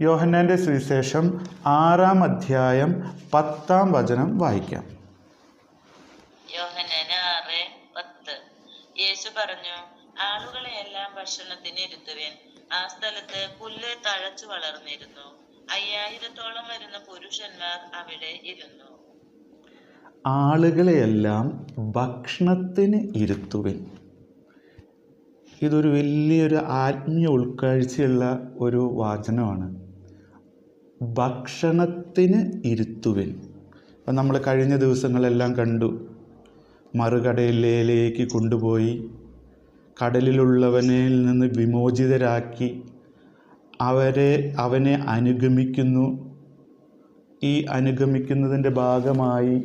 യോഹന്നാന്റെ സുവിശേഷം ആറാം അധ്യായം പത്താം വചനം വായിക്കാം. യേശു പറഞ്ഞു ആളുകളെയെല്ലാം ഭക്ഷണത്തിന് ഇരുത്തുവേൻ. ആ സ്ഥലത്ത് പുല്ല് തഴച്ചു വളർന്നിരുന്നു. അയ്യായിരത്തോളം വരുന്ന പുരുഷന്മാർ അവിടെ ഇരുന്നു. ആളുകളെയെല്ലാം ഭക്ഷണത്തിന് ഇരുത്തുവിൻ. ഇതൊരു വലിയൊരു ആത്മീയ ഉൾക്കാഴ്ചയുള്ള ഒരു വാചനമാണ്. ഭക്ഷണത്തിന് ഇരുത്തുവിൻ. അപ്പം നമ്മൾ കഴിഞ്ഞ ദിവസങ്ങളെല്ലാം കണ്ടു. മറുകടലിലേക്ക് കൊണ്ടുപോയി കടലിലുള്ളവനിൽ നിന്ന് വിമോചിതരാക്കി. അവരെ അവനെ അനുഗമിക്കുന്നു. ഈ അനുഗമിക്കുന്നതിന്റെ ഭാഗമായി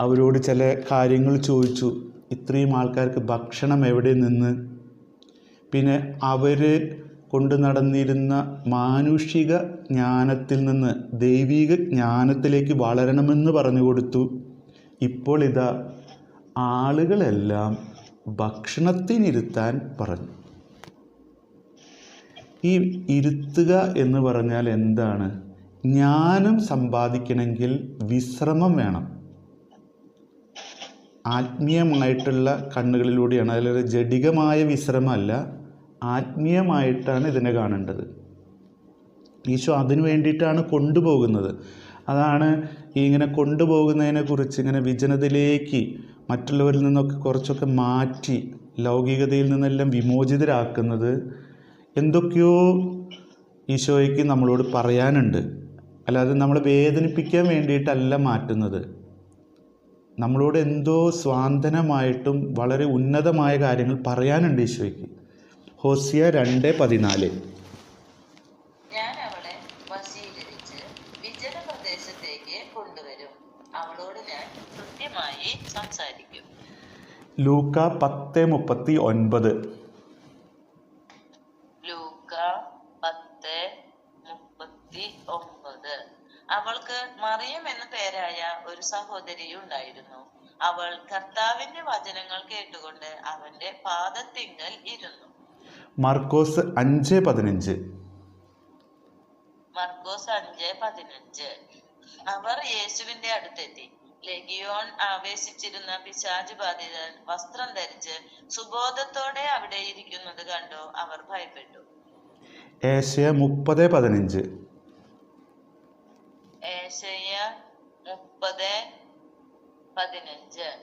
അവരോട് ചില കാര്യങ്ങൾ ചോദിച്ചു. ഇത്രയും ആൾക്കാർക്ക് ഭക്ഷണം എവിടെ നിന്ന്? പിന്നെ അവർ കൊണ്ടു നടന്നിരുന്ന മാനുഷിക ജ്ഞാനത്തിൽ നിന്ന് ദൈവിക ജ്ഞാനത്തിലേക്ക് വളരണമെന്ന് പറഞ്ഞു കൊടുത്തു. ഇപ്പോൾ ഇതാ ആളുകളെല്ലാം ഭക്ഷണത്തിനിരുത്താൻ പറഞ്ഞു. ഈ ഇരുത്തുക എന്ന് പറഞ്ഞാൽ എന്താണ്? ജ്ഞാനം സമ്പാദിക്കണമെങ്കിൽ വിശ്രമം വേണം. ആത്മീയമായിട്ടുള്ള കണ്ണുകളിലൂടെയാണ്. അതിലൊരു ജഡികമായ വിശ്രമമല്ല. ആത്മീയമായിട്ടാണ് ഇതിനെ കാണേണ്ടത്. ഈശോ അതിനു വേണ്ടിയിട്ടാണ് കൊണ്ടുപോകുന്നത്. അതാണ് ഈ ഇങ്ങനെ കൊണ്ടുപോകുന്നതിനെ കുറിച്ച് ഇങ്ങനെ വിജനത്തിലേക്ക് മറ്റുള്ളവരിൽ നിന്നൊക്കെ കുറച്ചൊക്കെ മാറ്റി ലൗകികതയിൽ നിന്നെല്ലാം വിമോചിതരാക്കുന്നത് എന്തൊക്കെയോ ഈശോയ്ക്ക് നമ്മളോട് പറയാനുണ്ട്. അല്ലാതെ നമ്മളെ വേദനിപ്പിക്കാൻ വേണ്ടിയിട്ടല്ല മാറ്റുന്നത്. നമ്മളോട് എന്തോ സ്വാന്തനമായിട്ടും വളരെ ഉന്നതമായ കാര്യങ്ങൾ പറയാനുണ്ട് ഈശോയ്ക്ക്. ഹോസിയ രണ്ട് പതിനാല്. ഞാൻ അവളെ വശീകരിച്ച് വിജനപ്രദേശത്തേക്ക് കൊണ്ടുവരും. അവളോട് ഞാൻ കൃത്യമായി സംസാരിക്കും. ലൂക്ക പത്ത് മുപ്പത്തി ഒൻപത്. ലൂക്ക പത്ത് മുപ്പത്തി ഒമ്പത് അവൾക്ക് മറിയം എന്ന പേരായ ഒരു സഹോദരി ഉണ്ടായിരുന്നു അവൾ കർത്താവിന്റെ വചനങ്ങൾ കേട്ടുകൊണ്ട് അവന്റെ പാദത്തിങ്കൽ ഇരുന്നു. മർക്കോസ് അഞ്ച് പതിനഞ്ച്. മർക്കോസ് അഞ്ച് പതിനഞ്ച്. അവർ യേശുവിന്റെ അടുത്തെത്തി. ലെഗിയോൺ ആവേശിച്ചിരുന്ന പിശാജ് ബാധിതൻ വസ്ത്രം ധരിച്ച് സുബോധത്തോടെ അവിടെ ഇരിക്കുന്നത് കണ്ടു. അവർ ഭയപ്പെട്ടു. ഏഷ്യ മുപ്പത് പതിനഞ്ച്. ഏഷ്യ മുപ്പത് പതിനഞ്ച്.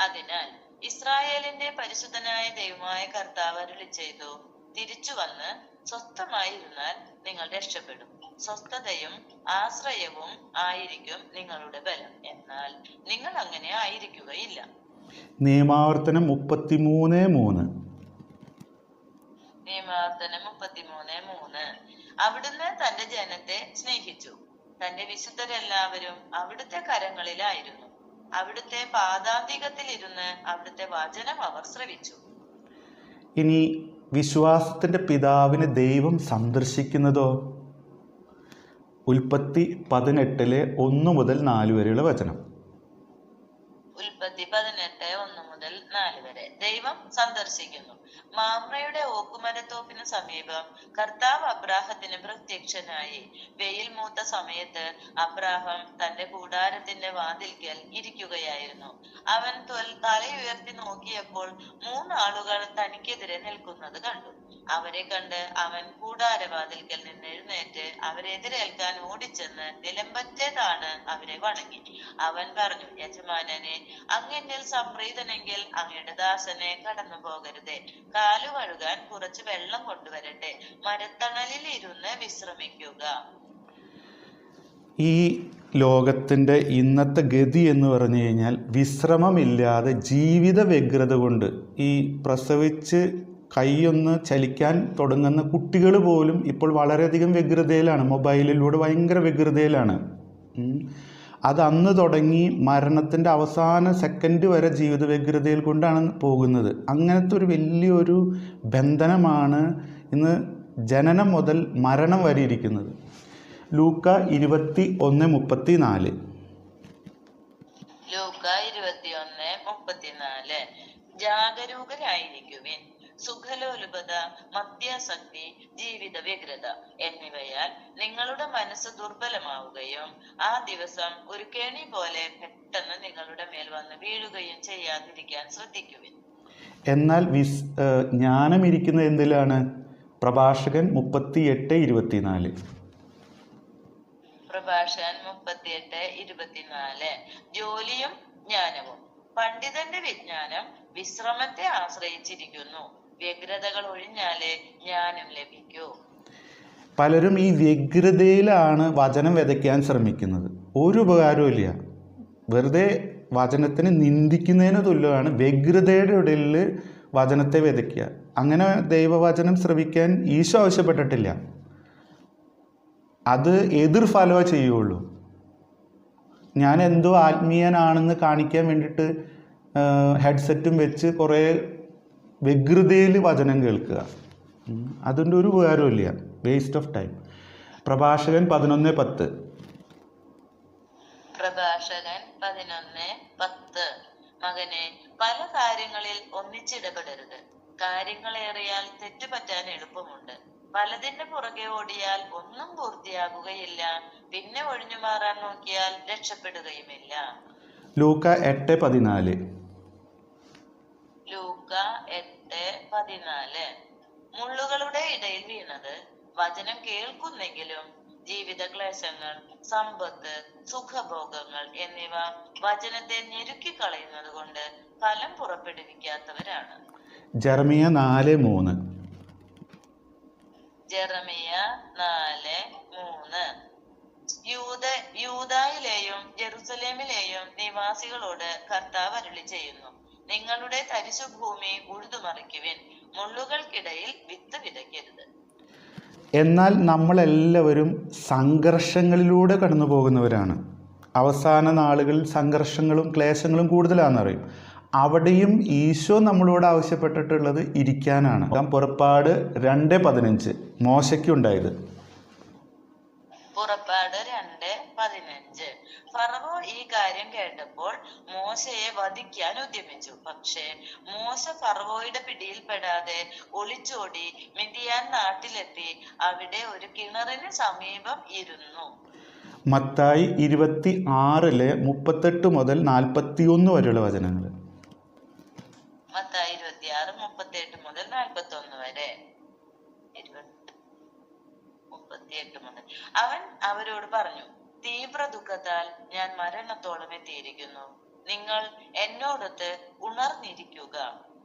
അതിനാൽ ഇസ്രായേലിന്റെ പരിശുദ്ധനായ ദൈവമായ കർത്താവ് അരുളി ചെയ്തു. തിരിച്ചു വന്ന് സ്വസ്ഥമായിരുന്നാൽ നിങ്ങൾ രക്ഷപ്പെടും. സ്വസ്ഥതയും ആശ്രയവും ആയിരിക്കും നിങ്ങളുടെ ബലം. എന്നാൽ നിങ്ങൾ അങ്ങനെ ആയിരിക്കുകയില്ല. നിയമാവർത്തനം മുപ്പത്തി മൂന്ന്. മൂന്ന് നിയമാവർത്തനം മുപ്പത്തിമൂന്ന് മൂന്ന്. അവിടുന്ന് തന്റെ ജനത്തെ സ്നേഹിച്ചു. തന്റെ വിശുദ്ധരെല്ലാവരും അവിടുത്തെ കരങ്ങളിലായിരുന്നു. അവിടുത്തെ പാദാന്തികത്തിൽ ഇരുന്ന് അവിടുത്തെ വചനം അവർ ശ്രവിച്ചു. ഇനി വിശ്വാസത്തിന്റെ പിതാവിനെ ദൈവം സന്ദർശിക്കുന്നതോ? ഉൽപ്പത്തി പതിനെട്ടിലെ ഒന്ന് മുതൽ നാല് വരെയുള്ള വചനം. ഉൽപ്പത്തി പതിനെട്ട് ഒന്ന് മുതൽ നാല് വരെ. ദൈവം സന്ദർശിക്കുന്നു. മാമ്രയുടെ ഓക്കുമരത്തോപ്പിന് സമീപം കർത്താവ് അബ്രാഹത്തിന് പ്രത്യക്ഷനായി. വെയിൽ മൂത്ത സമയത്ത് അബ്രാഹം തന്റെ കൂടാരത്തിന്റെ വാതിൽക്കൽ ഇരിക്കുകയായിരുന്നു. അവൻ തല ഉയർത്തി നോക്കിയപ്പോൾ മൂന്നാളുകൾ തനിക്കെതിരെ നിൽക്കുന്നത് കണ്ടു. അവരെ കണ്ട് അവൻ കൂടാരവാതിൽക്കൽ നിന്ന് എഴുന്നേറ്റ് അവരെ എതിരേൽക്കാൻ ഓടിച്ചെന്ന് നിലമ്പറ്റേതാണ് അവരെ വണങ്ങി. അവൻ പറഞ്ഞു യജമാനനെ അങ്ങെന്നിൽ സംപ്രീതനെങ്കിൽ അങ്ങയുടെ ദാസനെ കടന്നു പോകരുതേ കാലു കഴുകാൻ കുറച്ച് വെള്ളം കൊണ്ടുവരട്ടെ. മരത്തണലിൽ ഇരുന്ന് വിശ്രമിക്കുക. ഈ ലോകത്തിന്റെ ഇന്നത്തെ ഗതി എന്ന് പറഞ്ഞു കഴിഞ്ഞാൽ വിശ്രമമില്ലാതെ ജീവിത വ്യഗ്രത കൊണ്ട് ഈ പ്രസവിച്ച് കൈയൊന്ന് ചലിക്കാൻ തുടങ്ങുന്ന കുട്ടികൾ പോലും ഇപ്പോൾ വളരെയധികം വ്യഗ്രതയിലാണ്. മൊബൈലിലൂടെ ഭയങ്കര വ്യഗ്രതയിലാണ്. അത് അന്ന് തുടങ്ങി മരണത്തിന്റെ അവസാന സെക്കൻഡ് വരെ ജീവിത വ്യഗ്രതയിൽ കൊണ്ടാണ് പോകുന്നത്. അങ്ങനത്തെ ഒരു വലിയൊരു ബന്ധനമാണ് ഇന്ന് ജനനം മുതൽ മരണം വരെ ഇരിക്കുന്നത്. ലൂക്ക ഇരുപത്തി ഒന്ന് മുപ്പത്തി നാല് ജാഗരൂകരായിരിക്കുവിൻ. സുഖലോലുപത മദ്യാസക്തി ജീവിത വ്യഗ്രത എന്നിവയാൽ നിങ്ങളുടെ മനസ്സ് ദുർബലമാവുകയും ആ ദിവസം ഒരു കെണി പോലെ പെട്ടെന്ന് നിങ്ങളുടെ മേൽ വന്ന് വീഴുകയും ചെയ്യാതിരിക്കാൻ ശ്രദ്ധിക്കുവിൻ. എന്നാൽ വിസ് ജ്ഞാനം എന്തിലാണ്? പ്രഭാഷകൻ മുപ്പത്തി എട്ട് ഇരുപത്തിനാല്. പ്രഭാഷകൻ മുപ്പത്തിയെട്ട് ഇരുപത്തിനാല്. ജോലിയും ജ്ഞാനവും. പണ്ഡിതന്റെ വിജ്ഞാനം വിശ്രമത്തെ ആശ്രയിച്ചിരിക്കുന്നു. വ്യഗ്രതകൾ ഒഴിഞ്ഞാലേ ജ്ഞാനം ലഭിക്കൂ. പലരും ഈ വ്യഗ്രതയിലാണ് വചനം വിതയ്ക്കാൻ ശ്രമിക്കുന്നത്. ഒരു ഉപകാരവും ഇല്ല. വെറുതെ വചനത്തിനെ നിന്ദിക്കുന്നതിന് തുല്യമാണ് വ്യഗ്രതയുടെ ഇടയിൽ വചനത്തെ വിതയ്ക്കുക. അങ്ങനെ ദൈവവചനം ശ്രവിക്കാൻ ഈശോ ആവശ്യപ്പെട്ടിട്ടില്ല. അത് എതിർ ഫലമേ ചെയ്യുള്ളൂ. ഞാൻ എന്തോ ആത്മീയനാണെന്ന് കാണിക്കാൻ വേണ്ടിയിട്ട് ഹെഡ്സെറ്റും വെച്ച് കുറേ വ്യഗ്രതയിൽ വചനം കേൾക്കുക. അതിന്റെ ഒരു ഉപകാരമില്ല വേസ്റ്റ് ഓഫ് ടൈം പ്രഭാഷകൻ പതിനൊന്ന് പത്ത്. പ്രഭാഷകൻ പതിനൊന്ന് പത്ത്. മകനെ പല കാര്യങ്ങളിൽ ഒന്നിച്ചിടപെടരുത്. കാര്യങ്ങളേറിയാൽ തെറ്റുപറ്റാൻ എളുപ്പമുണ്ട്. പലതിന്റെ പുറകെ ഓടിയാൽ ഒന്നും പൂർത്തിയാകുകയില്ല. പിന്നെ ഒഴിഞ്ഞു മാറാൻ നോക്കിയാൽ രക്ഷപ്പെടുകയുമില്ല. ലൂക്ക എട്ട് പതിനാല്. ലൂക്ക എട്ട് പതിനാല്. മുള്ളുകളുടെ ഇടയിൽ വീണത്. വചനം കേൾക്കുന്നെങ്കിലും ജീവിത ക്ലേശങ്ങൾ സമ്പത്ത് സുഖഭോഗങ്ങൾ എന്നിവ വചനത്തെ ഞെരുക്കി കളയുന്നത് കൊണ്ട് ഫലം പുറപ്പെടുവിക്കാത്തവരാണ്. ജർമിയ നാല് മൂന്ന്. ജെറമിയ നാല് മൂന്ന്. യൂത യൂതായിലെയും ജെറുസലേമിലെയും നിവാസികളോട് കർത്താവ് അരുളി ചെയ്യുന്നു. നിങ്ങളുടെ തരിശുഭൂമി ഉഴുതുമറിക്കുവിൻ. മുള്ളുകൾക്കിടയിൽ വിത്ത് വിതയ്ക്കരുത്. എന്നാൽ നമ്മളെല്ലാവരും സംഘർഷങ്ങളിലൂടെ കടന്നു പോകുന്നവരാണ് അവസാന നാളുകളിൽ സംഘർഷങ്ങളും ക്ലേശങ്ങളും കൂടുതലാണെന്നറിയും അവിടെയും ഈശോ നമ്മളോട് ആവശ്യപ്പെട്ടിട്ടുള്ളത് ഇരിക്കാനാണ്. പുറപ്പാട് രണ്ട് പതിനഞ്ച്. മോശയ്ക്കുണ്ടായത്. പുറപ്പാട് മോശയെ വധിക്കാൻ ഉദ്യമിച്ചു. പക്ഷേ മോശ ഫറവോയുടെ പിടിയിൽപ്പെടാതെ ഒളിച്ചോടി മിതിയാൻ നാട്ടിലെത്തി. അവിടെ ഒരു കിണറിന് സമീപം ഇരുന്നു. മത്തായി ഇരുപത്തി ആറിലെ മുപ്പത്തെട്ട് മുതൽ നാൽപ്പത്തിയൊന്ന് വരെയുള്ള വചനങ്ങൾ. മത്തായി ഇരുപത്തിയാറ് മുപ്പത്തിയെട്ട് മുതൽ നാൽപ്പത്തി ഒന്ന് വരെ. ഇരുപത്തി മുപ്പത്തിയെട്ട് മുതൽ. അവൻ അവരോട് പറഞ്ഞു തീവ്ര ദുഃഖത്താൽ ഞാൻ മരണത്തോളം എത്തിയിരിക്കുന്നു. നിങ്ങൾ എന്നോടൊത്ത് ഉണർന്നിരിക്കുക.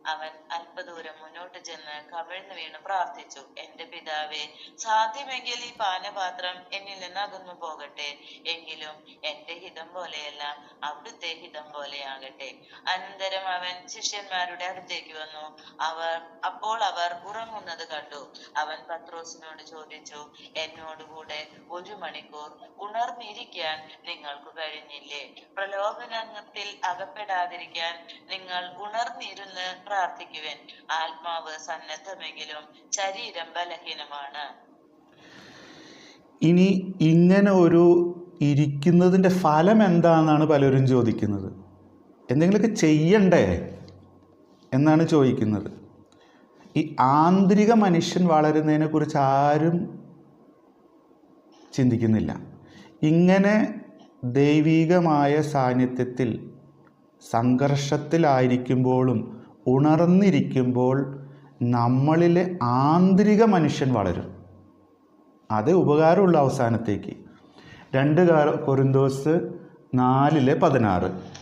അവൻ അല്പദൂരം മുന്നോട്ട് ചെന്ന് കവിഴ്ന്നു വീണ് പ്രാർത്ഥിച്ചു എന്റെ പിതാവേ സാധ്യമെങ്കിൽ ഈ പാനപാത്രം എന്നിൽ നിന്ന് അകന്നു പോകട്ടെ. എങ്കിലും എന്റെ ഹിതം പോലെയല്ല അവിടുത്തെ ഹിതം പോലെയാകട്ടെ. അനന്തരം അവൻ ശിഷ്യന്മാരുടെ അടുത്തേക്ക് വന്നു. അവർ അപ്പോൾ അവർ ഉറങ്ങുന്നത് കണ്ടു. അവൻ പത്രോസിനോട് ചോദിച്ചു എന്നോടുകൂടെ ഒരു മണിക്കൂർ ഉണർന്നിരിക്കാൻ നിങ്ങൾക്ക് കഴിഞ്ഞില്ലേ? പ്രലോഭനത്തിൽ അകപ്പെടാതിരിക്കാൻ നിങ്ങൾ ഉണർന്നിരുന്ന് പ്രാർത്ഥിക്കുവൻ. ആത്മാവ് സന്നദ്ധമെങ്കിലും ശരീരം ബലഹീനമാണ്. ഇനി ഇങ്ങനെ ഒരു ഇരിക്കുന്നതിന്റെ ഫലം എന്താണെന്നാണ് പലരും ചോദിക്കുന്നത്. എന്തെങ്കിലുമൊക്കെ ചെയ്യണ്ടേ എന്നാണ് ചോദിക്കുന്നത്. ഈ ആന്തരിക മനുഷ്യൻ വളരുന്നതിനെക്കുറിച്ച് ആരും ചിന്തിക്കുന്നില്ല. ഇങ്ങനെ ദൈവീകമായ സാന്നിധ്യത്തിൽ സംഘർഷത്തിലായിരിക്കുമ്പോഴും ഉണർന്നിരിക്കുമ്പോൾ നമ്മളിലെ ആന്തരിക മനുഷ്യൻ വളരും. അത് ഉപകാരമുള്ള അവസാനത്തേക്ക്. രണ്ട് കൊരിന്തോസ് നാലിലെ പതിനാറ്.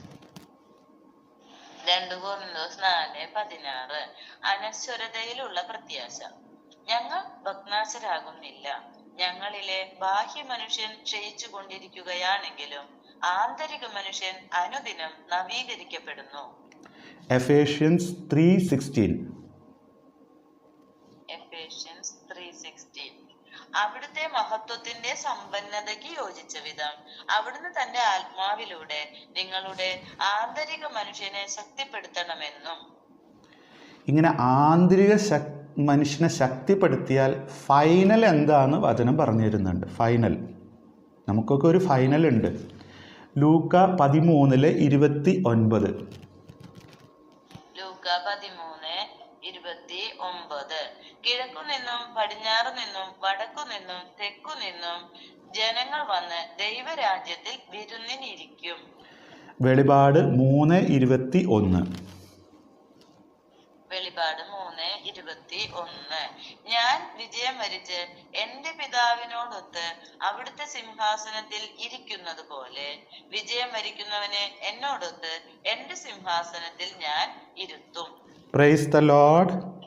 രണ്ട് കോറിന്തോസ് നാല് പതിനാറ്. അനശ്വരതയിലുള്ള പ്രത്യാശ. ഞങ്ങൾ ഭഗ്നാശരാകുന്നില്ല. ഞങ്ങളിലെ ബാഹ്യ മനുഷ്യൻ ക്ഷയിച്ചു കൊണ്ടിരിക്കുകയാണെങ്കിലും ആന്തരിക മനുഷ്യൻ അനുദിനം നവീകരിക്കപ്പെടുന്നു. എഫേഷ്യൻസ് ത്രീ സിക്സ്റ്റീൻ അവിടുത്തെ മഹത്വത്തിന്റെ സമ്പന്നതയ്ക്ക് യോജിച്ച വിധം അവിടുന്ന് തന്റെ ആത്മാവിലൂടെ നിങ്ങളുടെ ആന്തരിക മനുഷ്യനെ ശക്തിപ്പെടുത്തണമെന്നും ഇങ്ങനെ ആന്തരിക മനുഷ്യനെ ശക്തിപ്പെടുത്തിയാൽ ഫൈനൽ എന്താണ് വചനം പറഞ്ഞു തരുന്നുണ്ട് ഫൈനൽ നമുക്കൊക്കെ ഒരു ഫൈനൽ ഉണ്ട്. ലൂക്ക പതിമൂന്നിലെ ഇരുപത്തി ഒൻപത്. കിഴക്കു നിന്നും പടിഞ്ഞാറു നിന്നും വടക്കു നിന്നും തെക്കു നിന്നും ജനങ്ങൾ വന്ന് ദൈവരാജ്യത്തിൽ വിരുന്നിനിരിക്കും. വെളിപാട് മൂന്ന് ഇരുപത്തി ഒന്ന്. വെളിപാട് മൂന്ന് ഇരുപത്തി ഒന്ന്. ഞാൻ വിജയം വരിച്ച് എന്റെ പിതാവിനോടൊത്ത് അവിടുത്തെ സിംഹാസനത്തിൽ ഇരിക്കുന്നത് പോലെ വിജയം വരിക്കുന്നവനെ എന്നോടൊത്ത് എന്റെ സിംഹാസനത്തിൽ ഞാൻ ഇരുത്തും. Praise the load